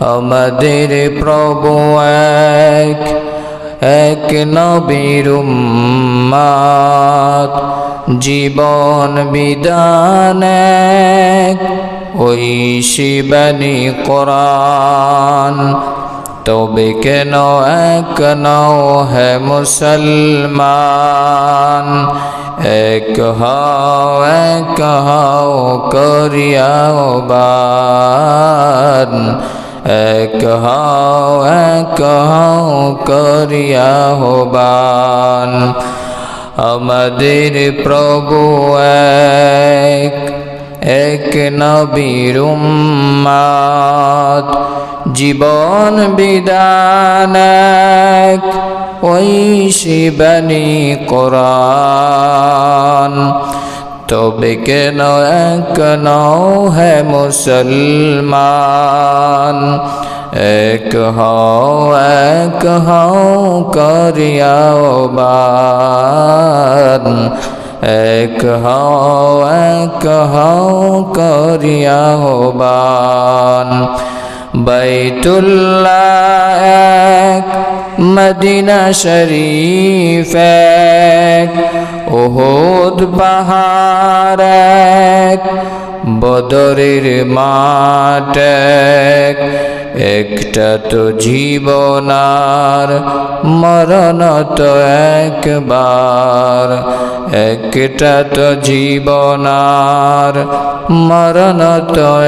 আমাদের প্রভু এক এক নবীর উম্মাদ। জীবন বিধান ওই শিবানী কোরআন। তবে কেন এক নও হে মুসলমান? এক হও এক হও, করিয়াও বান। এক হও এক হও করিয়াও বান আমাদের প্রভু এক এক নবীর উম্মাদ। জীবন বিধান এক, ওই শিবানী কোরআন। তবে কেন এক নও হে মুসলমান? এক হও এক হও, করিয়াও বান। এক হও এক হও, করিয়াও বান। বাইতুল্লাহ এক মদিনা শরীফ এক ওহুদ পাহাড় এক বদরের মাঠ এক একটা তো জীবনার মরণ তো একবার। একটা তো জীবনার মরণ তো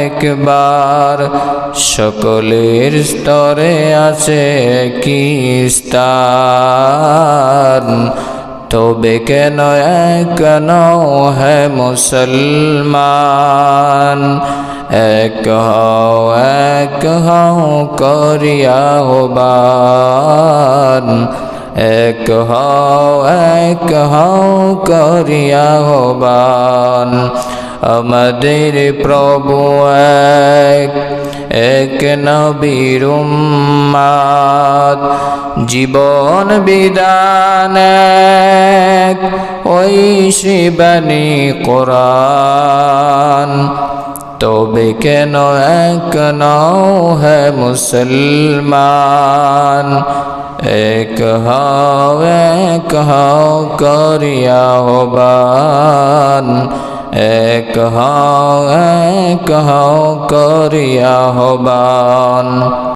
একবার। সকলের স্তরে আছে কি স্থান। তবে কেন এক নও হে মুসলমান? এক হও এক হও করিয়া হবান। এক হও এক হও করিয়া হবান। আমাদের প্রভু এক এক নবীর জীবন বিধান এক, ওই শিবানী কোরআন। তবে কেন এক নও হে মুসলমান? এক হও এক হও করিয়া হবান। এক হও এক হও করিয়া হবান।